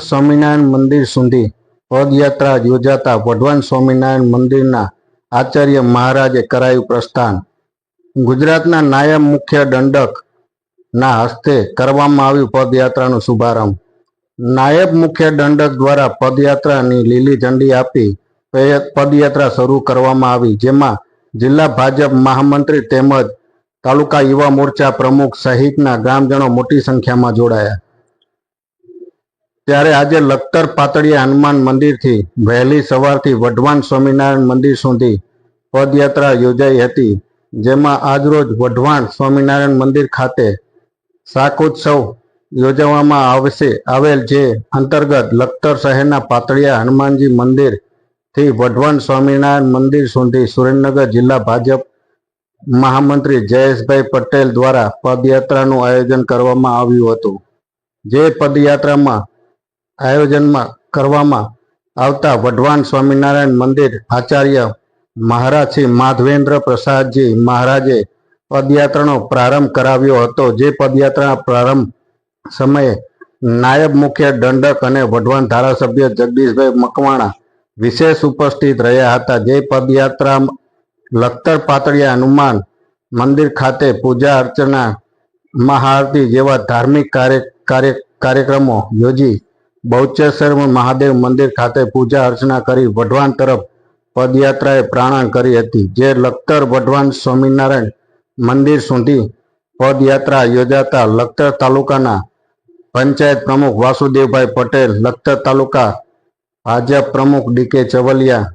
સ્વામિનારાયણ મંદિર સુધી પદયાત્રા યોજાતા વઢવાન સ્વામિનારાયણ મંદિરના આચાર્ય મહારાજે કરાયું પ્રસ્થાન. ગુજરાતના નાયબ મુખ્ય દંડક ના હસ્તે કરવામાં આવ્યું પદયાત્રાનો શુભારંભ. નાયબ મુખ્ય દંડક દ્વારા પદયાત્રાની લીલી ઝંડી આપી પદયાત્રા શરૂ કરવામાં આવી, જેમાં જિલ્લા ભાજપ મહામંત્રી તેમજ તાલુકા યુવા મોરચા પ્રમુખ સહિતના ગ્રામજનો મોટી સંખ્યામાં જોડાયા. ત્યારે આજે લખતર પાતળિયા હનુમાન મંદિરથી વહેલી સવારથી વઢવાણ સ્વામિનારાયણ મંદિર સુધી પદયાત્રા યોજાઈ હતી, જેમાં આજરોજ વઢવાણ સ્વામિનારાયણ મંદિર ખાતે શાકોત્સવ યોજવામાં આવશે. આવેલ જે અંતર્ગત લખતર શહેરના પાતળિયા હનુમાનજી મંદિરથી વઢવાણ સ્વામિનારાયણ મંદિર સુધી સુરેન્દ્રનગર જિલ્લા ભાજપ મહામંત્રી જયેશભાઈ પટેલ દ્વારા પદયાત્રાનું આયોજન કરવામાં આવ્યું હતું. જે પદયાત્રામાં આયોજનમાં કરવામાં આવતા વઢવાણ સ્વામિનારાયણ મંદિર આચાર્ય મહારાજ શ્રી માધવેન્દ્ર પ્રસાદજી મહારાજે પદયાત્રાનો પ્રારંભ કરાવ્યો હતો. જે પદયાત્રાના પ્રારંભ સમયે નાયબ મુખ્ય દંડક અને વઢવાણ ધારાસભ્ય જગદીશભાઈ મકવાણા વિશેષ ઉપસ્થિત રહ્યા હતા. જે પદયાત્રા લખતર પાતળિયા હનુમાન મંદિર ખાતે પૂજા અર્ચના મહાઆરતી જેવા ધાર્મિક કાર્ય કાર્યક્રમો યોજી બહુચેશ્વર મહાદેવ મંદિર ખાતે પૂજા અર્ચના કરી વઢવાણ તરફ પદયાત્રાએ પ્રાણાણ કરી હતી, જે લખતર વઢવાણ સ્વામિનારાયણ મંદિર સુધી પદયાત્રા યોજાતા લખતર તાલુકાના પંચાયત પ્રમુખ વાસુદેવભાઈ પટેલ, લખતર તાલુકા ભાજપ પ્રમુખ ડીકે ચવલિયા,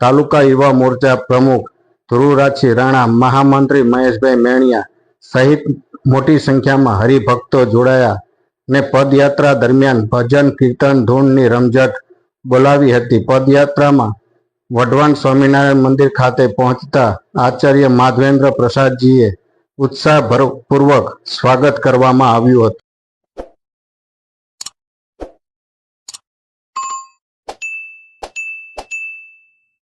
તાલુકા યુવા મોરચા પ્રમુખ ધ્રુવરાજસિંહ રાણા, મહામંત્રી મહેશભાઈ મેણિયા સહિત મોટી સંખ્યામાં હરિભક્તો જોડાયા. ને પદયાત્રા દરમિયાન ભજન, કીર્તન, ધૂનની રમઝટ બોલાવી હતી. પદયાત્રામાં વઢવાણ સ્વામિનારાયણ મંદિર ખાતે પહોંચતા આચાર્ય માધવેન્દ્ર પ્રસાદજીએ ઉત્સાહપૂર્વક સ્વાગત કરવામાં આવ્યું હતું.